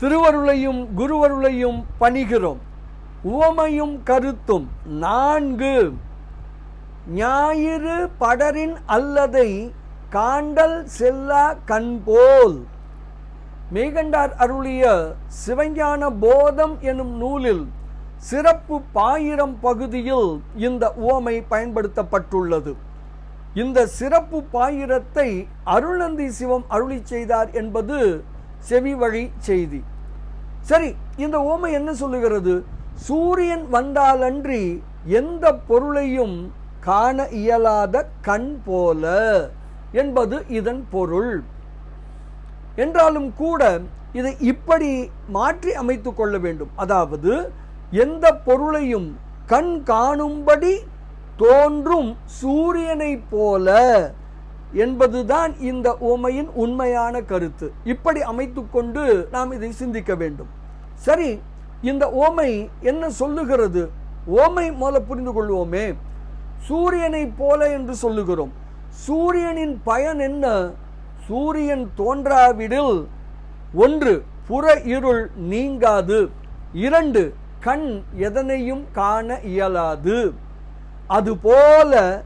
திருவருளையும் குருவருளையும் பணிகிறோம். உவமையும் கருத்தும் நான்கு. ஞாயிறு படரின் அல்லதை காண்டல் செல்லா கண்போல். மேகண்டார் அருளிய சிவஞான போதம் எனும் நூலில் சிறப்பு பாயிரம் பகுதியில் இந்த உவமை பயன்படுத்தப்பட்டுள்ளது. இந்த சிறப்பு பாயிரத்தை அருள்நந்தி சிவம் அருளி செய்தார் என்பது செவி வழி செய்தி. சரி இந்த ஓமை என்ன சொல்லுகிறது? சூரியன் வந்தாலன்றி எந்த பொருளையும் காண இயலாத கண் போல என்பது இதன் பொருள். என்றாலும் கூட இதை இப்படி மாற்றி அமைத்து கொள்ள வேண்டும். அதாவது எந்த பொருளையும் கண் காணும்படி தோன்றும் சூரியனைப் போல என்பதுதான் இந்த உமையின் உண்மையான கருத்து. இப்படி அமைத்துக்கொண்டு நாம் இதை சிந்திக்க வேண்டும். சரி இந்த ஓமை என்ன சொல்லுகிறது? ஓமை மூல புரிந்து கொள்வோமே. சூரியனைப் போல என்று சொல்லுகிறோம். சூரியனின் பயன் என்ன? சூரியன் தோன்றாவிடில் ஒன்று புற இருள் நீங்காது. இரண்டு கண் எதனையும் காண இயலாது. அதுபோல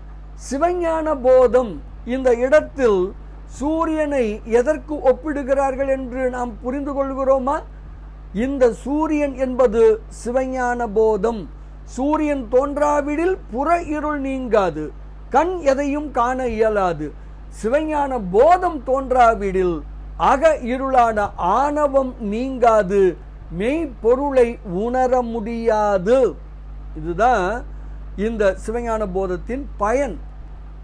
சிவஞான போதம் இந்த இடத்தில் சூரியனை எதற்கு ஒப்பிடுகிறார்கள் என்று நாம் புரிந்து கொள்கிறோமா? இந்த சூரியன் என்பது சிவஞான போதம். சூரியன் தோன்றாவிடில் புற இருள் நீங்காது. கண் எதையும் காண இயலாது. சிவஞான போதம் தோன்றாவிடில் அக இருளான ஆணவம் நீங்காது. மெய்ப்பொருளை உணர முடியாது. இதுதான் இந்த சிவஞான போதத்தின் பயன்.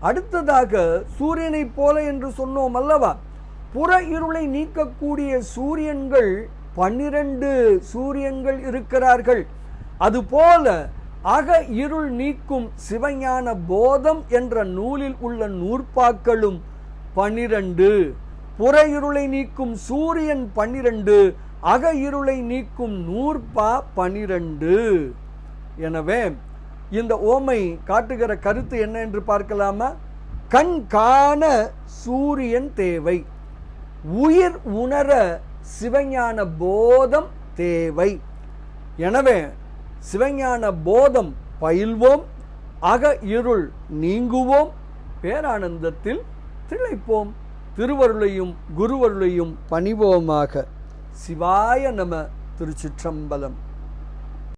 அடுத்ததாக சூரியனைப் போல என்று சொன்னோம் அல்லவா? புற இருளை நீக்கக்கூடிய சூரியன்கள் பன்னிரண்டு சூரியன்கள் இருக்கிறார்கள். அதுபோல அக இருள் நீக்கும் சிவஞான போதம் என்ற நூலில் உள்ள நூற்பாக்களும் பன்னிரண்டு. புற இருளை நீக்கும் சூரியன் பன்னிரண்டு அக இருளை நீக்கும் நூற்பா பனிரெண்டு எனவே இந்த ஓமை காட்டுகிற கருத்து என்ன என்று பார்க்கலாமா? கண் காண சூரியன் தேவை. உயிர் உணர சிவஞான போதம் தேவை. எனவே சிவஞான போதம் பயில்வோம் அக இருள் நீங்குவோம் பேரானந்தத்தில் திளைப்போம் திருவருளையும் குருவருளையும் பணிவோமாக. சிவாய நம திருச்சிற்றம்பலம்.